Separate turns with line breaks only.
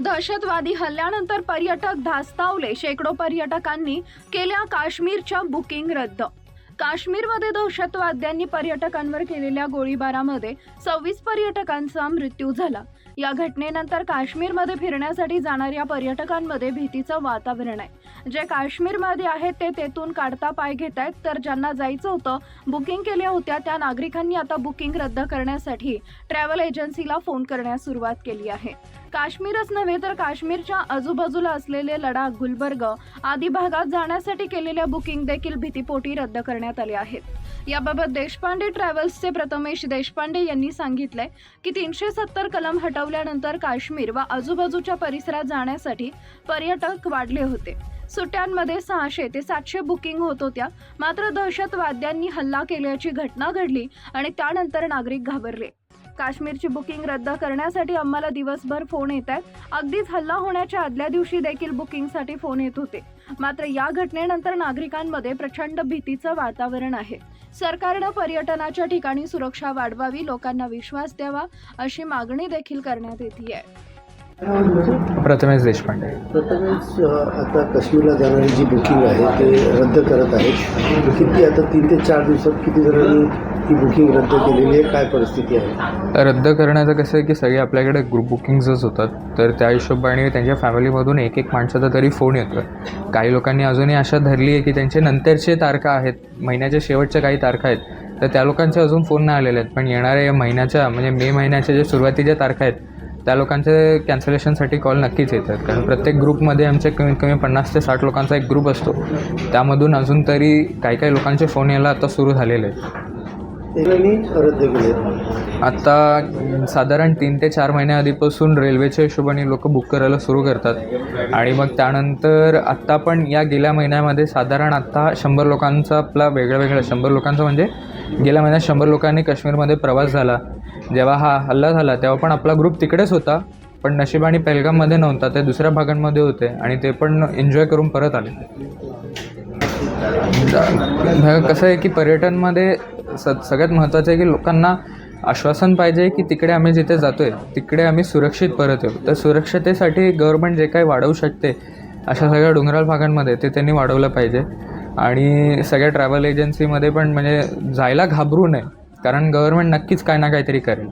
दहशतवादी हल्ल्यानंतर पर्यटक धास्तावले. शेकडो पर्यटकांनी केल्या काश्मीरच्या बुकिंग रद्द. काश्मीरमध्ये दहशतवाद्यांनी पर्यटकांवर केलेल्या गोळीबारामध्ये सव्वीस पर्यटकांचा मृत्यू झाला. या घटनेनंतर काश्मीरमध्ये फिरण्यासाठी जाणाऱ्या पर्यटकांमध्ये भीतीचं वातावरण आहे. जे काश्मीरमध्ये आहेत ते तेथून काढता पाय घेत आहेत. तर ज्यांना जायचं होतं बुकिंग केल्या होत्या त्या नागरिकांनी आता बुकिंग रद्द करण्यासाठी ट्रॅव्हल एजन्सीला फोन करण्यास सुरुवात केली आहे. काश्मीरच नव्हे तर काश्मीरच्या आजूबाजूला असलेले लडाख गुलबर्ग आदी भागात जाण्यासाठी केलेल्या बुकिंग देखील भीतीपोटी रद्द करण्यात आले आहेत. याबाबत देशपांडे ट्रॅव्हल्सचे प्रथमेश देशपांडे यांनी सांगितले की तीनशे सत्तर कलम हटवल्यानंतर काश्मीर व आजूबाजूच्या परिसरात जाण्यासाठी पर्यटक वाढले होते. सुट्ट्यांमध्ये सहाशे ते सातशे बुकिंग होत होत्या. मात्र दहशतवाद्यांनी हल्ला केल्याची घटना घडली आणि त्यानंतर नागरिक घाबरले. काश्मीरची बुकिंग रद्द करण्यासाठी आम्हाला दिवसभर फोन येत आहेत. अगदीच हल्ला होण्याच्या आदल्या दिवशी देखील बुकिंगसाठी फोन येत होते. मात्र या घटनेनंतर नागरिकांमध्ये प्रचंड भीतीचं वातावरण आहे. सरकारनं पर्यटनाच्या ठिकाणी सुरक्षा वाढवावी लोकांना विश्वास द्यावा अशी मागणी देखील करण्यात येते आहे
प्रथमेश देशपांडे.
प्रथमच अ, आता काश्मीरला जाणारी जी बुकिंग आहे ते रद्द करत आहेत. किती आता तीन ते चार दिवसात किती जणांनी ती बुकिंग रद्द केलेली आहे? काय परिस्थिती आहे?
रद्द करण्याचं कसं आहे की सगळे आपल्याकडे ग्रुप बुकिंग्सच होतात. तर त्या हिशोबाने त्यांच्या फॅमिलीमधून एक एक माणसाचा तरी फोन येतो काही लोकांनी अजूनही आशा धरली आहे की त्यांचे नंतरचे तारखा आहेत. महिन्याच्या शेवटच्या काही तारखा आहेत. तर त्या लोकांचे अजून फोन नाही आलेले आहेत. पण येणाऱ्या या महिन्याच्या म्हणजे मे महिन्याच्या ज्या सुरुवातीच्या तारखा आहेत त्या लोकांचे कॅन्सलेशनसाठी कॉल नक्कीच येतात. कारण प्रत्येक ग्रुपमध्ये आमच्या कमीत कमी पन्नास ते साठ लोकांचा एक ग्रुप असतो. त्यामधून अजून तरी काही काही लोकांचे फोन यायला आता सुरू झालेले आहेत.
रद्द केले. आहेत.
आता साधारण तीन ते चार महिन्याआधीपासून रेल्वेच्या हिशोबाने लोक बुक करायला सुरू करतात. आणि मग त्यानंतर आत्ता पण या गेल्या महिन्यामध्ये साधारण आत्ता शंभर लोकांचा आपला वेगळा वेगळा शंभर लोकांचा म्हणजे गेल्या महिन्यात शंभर लोकांनी काश्मीरमध्ये प्रवास झाला. जेव्हा हा हल्ला झाला तेव्हा पण आपला ग्रुप तिकडेच होता पण नशिबाने पेलगाममध्ये नव्हता ते दुसऱ्या भागांमध्ये होते आणि ते पण एन्जॉय करून परत आले. कसं आहे की पर्यटनमध्ये स सगळ्यात महत्त्वाचं आहे की लोकांना आश्वासन पाहिजे की तिकडे आम्ही जिथे जातो आहे तिकडे आम्ही सुरक्षित परत येऊ तर सुरक्षतेसाठी गव्हर्मेंट जे काही वाढवू शकते अशा सगळ्या डोंगराळ भागांमध्ये ते त्यांनी वाढवलं पाहिजे. आणि सगळ्या ट्रॅव्हल एजन्सीमध्ये पण म्हणजे जायला घाबरू नये कारण गव्हर्मेंट नक्कीच काय ना काहीतरी करेल.